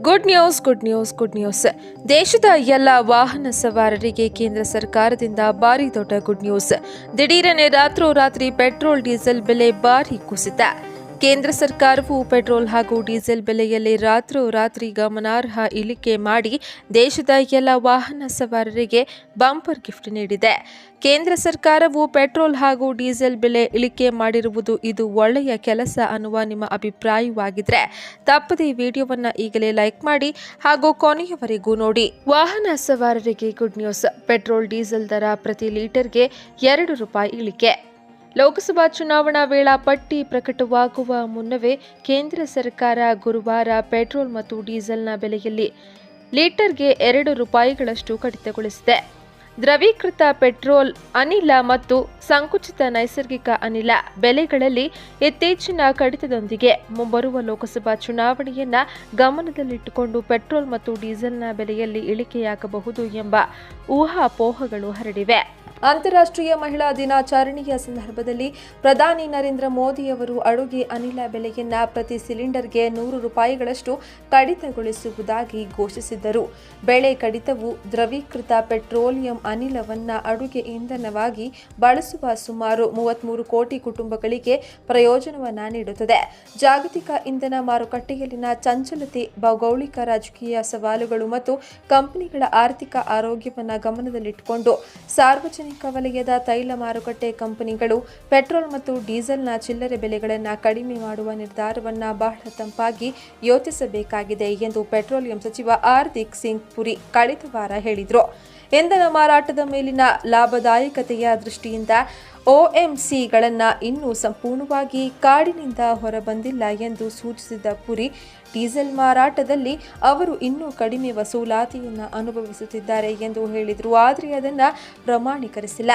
Good news good news good news ದೇಶದ ಎಲ್ಲ ವಾಹನ ಸವಾರರಿಗೆ ಕೇಂದ್ರ ಸರ್ಕಾರದಿಂದ ಭಾರಿ ದೊಡ್ಡ ಗುಡ್ ನ್ಯೂಸ್ ದಿಢೀರನೆ ರಾತ್ರೋರಾತ್ರಿ ಪೆಟ್ರೋಲ್, ಡೀಸೆಲ್ ಬೆಲೆ ಭಾರಿ ಕುಸಿತ. ಕೇಂದ್ರ ಸರ್ಕಾರವು ಪೆಟ್ರೋಲ್ ಹಾಗೂ ಡೀಸೆಲ್ ಬೆಲೆಯಲ್ಲಿ ರಾತ್ರೋರಾತ್ರಿ ಗಮನಾರ್ಹ ಇಳಿಕೆ ಮಾಡಿ ದೇಶದ ಎಲ್ಲ ವಾಹನ ಸವಾರರಿಗೆ ಬಂಪರ್ ಗಿಫ್ಟ್ ನೀಡಿದೆ. ಕೇಂದ್ರ ಸರ್ಕಾರವು ಪೆಟ್ರೋಲ್ ಹಾಗೂ ಡೀಸೆಲ್ ಬೆಲೆ ಇಳಿಕೆ ಮಾಡಿರುವುದು ಇದು ಒಳ್ಳೆಯ ಕೆಲಸ ಅನ್ನುವ ನಿಮ್ಮ ಅಭಿಪ್ರಾಯವಾಗಿದ್ರೆ ತಪ್ಪದೆ ವಿಡಿಯೋವನ್ನ ಈಗಲೇ ಲೈಕ್ ಮಾಡಿ ಹಾಗೂ ಕೊನೆಯವರೆಗೂ ನೋಡಿ. ವಾಹನ ಸವಾರರಿಗೆ ಗುಡ್ ನ್ಯೂಸ್. ಪೆಟ್ರೋಲ್ ಡೀಸೆಲ್ ದರ ಪ್ರತಿ ಲೀಟರ್ಗೆ ಎರಡು ರೂಪಾಯಿ ಇಳಿಕೆ. ಲೋಕಸಭಾ ಚುನಾವಣಾ ವೇಳಾಪಟ್ಟಿ ಪ್ರಕಟವಾಗುವ ಮುನ್ನವೇ ಕೇಂದ್ರ ಸರ್ಕಾರ ಗುರುವಾರ ಪೆಟ್ರೋಲ್ ಮತ್ತು ಡೀಸೆಲ್ನ ಬೆಲೆಯಲ್ಲಿ ಲೀಟರ್ಗೆ ಎರಡು ರೂಪಾಯಿಗಳಷ್ಟು ಕಡಿತಗೊಳಿಸಿದೆ. ದ್ರವೀಕೃತ ಪೆಟ್ರೋಲ್ ಅನಿಲ ಮತ್ತು ಸಂಕುಚಿತ ನೈಸರ್ಗಿಕ ಅನಿಲ ಬೆಲೆಗಳಲ್ಲಿ ಇತ್ತೀಚಿನ ಕಡಿತದೊಂದಿಗೆ ಮುಂಬರುವ ಲೋಕಸಭಾ ಚುನಾವಣೆಯನ್ನ ಗಮನದಲ್ಲಿಟ್ಟುಕೊಂಡು ಪೆಟ್ರೋಲ್ ಮತ್ತು ಡೀಸೆಲ್ನ ಬೆಲೆಯಲ್ಲಿ ಇಳಿಕೆಯಾಗಬಹುದು ಎಂಬ ಊಹಾಪೋಹಗಳು ಹರಡಿವೆ. ಅಂತಾರಾಷ್ಟ್ರೀಯ ಮಹಿಳಾ ದಿನಾಚರಣೆಯ ಸಂದರ್ಭದಲ್ಲಿ ಪ್ರಧಾನಿ ನರೇಂದ್ರ ಮೋದಿಯವರು ಅಡುಗೆ ಅನಿಲ ಬೆಲೆಯನ್ನ ಪ್ರತಿ ಸಿಲಿಂಡರ್ಗೆ ನೂರು ರೂಪಾಯಿಗಳಷ್ಟು ಕಡಿತಗೊಳಿಸುವುದಾಗಿ ಘೋಷಿಸಿದ್ದರು. ಬೆಳೆ ಕಡಿತವು ದ್ರವೀಕೃತ ಪೆಟ್ರೋಲಿಯಂ ಅನಿಲವನ್ನ ಅಡುಗೆ ಇಂಧನವಾಗಿ ಬಳಸುವ ಸುಮಾರು ಮೂವತ್ಮೂರು ಕೋಟಿ ಕುಟುಂಬಗಳಿಗೆ ಪ್ರಯೋಜನವನ್ನ ನೀಡುತ್ತದೆ. ಜಾಗತಿಕ ಇಂಧನ ಮಾರುಕಟ್ಟೆಯಲ್ಲಿನ ಚಂಚಲತೆ, ಭೌಗೋಳಿಕ ರಾಜಕೀಯ ಸವಾಲುಗಳು ಮತ್ತು ಕಂಪನಿಗಳ ಆರ್ಥಿಕ ಆರೋಗ್ಯವನ್ನು ಗಮನದಲ್ಲಿಟ್ಟುಕೊಂಡು ಸಾರ್ವಜನಿಕ ವಲಯದ ತೈಲ ಮಾರುಕಟ್ಟೆ ಕಂಪನಿಗಳು ಪೆಟ್ರೋಲ್ ಮತ್ತು ಡೀಸೆಲ್ನ ಚಿಲ್ಲರೆ ಬೆಲೆಗಳನ್ನು ಕಡಿಮೆ ಮಾಡುವ ನಿರ್ಧಾರವನ್ನು ಬಹಳ ತಂಪಾಗಿ ಯೋಚಿಸಬೇಕಾಗಿದೆ ಎಂದು ಪೆಟ್ರೋಲಿಯಂ ಸಚಿವ ಹಾರ್ದಿಕ್ ಸಿಂಗ್ ಪುರಿ ಕಳೆದ ವಾರ ಹೇಳಿದರು. ಇಂಧನ ಮಾರಾಟದ ಮೇಲಿನ ಲಾಭದಾಯಕತೆಯ ದೃಷ್ಟಿಯಿಂದ ಒಎಂಸಿಗಳನ್ನು ಇನ್ನೂ ಸಂಪೂರ್ಣವಾಗಿ ಕಾಡಿನಿಂದ ಹೊರಬಂದಿಲ್ಲ ಎಂದು ಸೂಚಿಸಿದ ಪುರಿ, ಡೀಸೆಲ್ ಮಾರಾಟದಲ್ಲಿ ಅವರು ಇನ್ನೂ ಕಡಿಮೆ ವಸೂಲಾತಿಯನ್ನು ಅನುಭವಿಸುತ್ತಿದ್ದಾರೆ ಎಂದು ಹೇಳಿದರು. ಆದರೆ ಅದನ್ನು ಪ್ರಮಾಣೀಕರಿಸಿಲ್ಲ.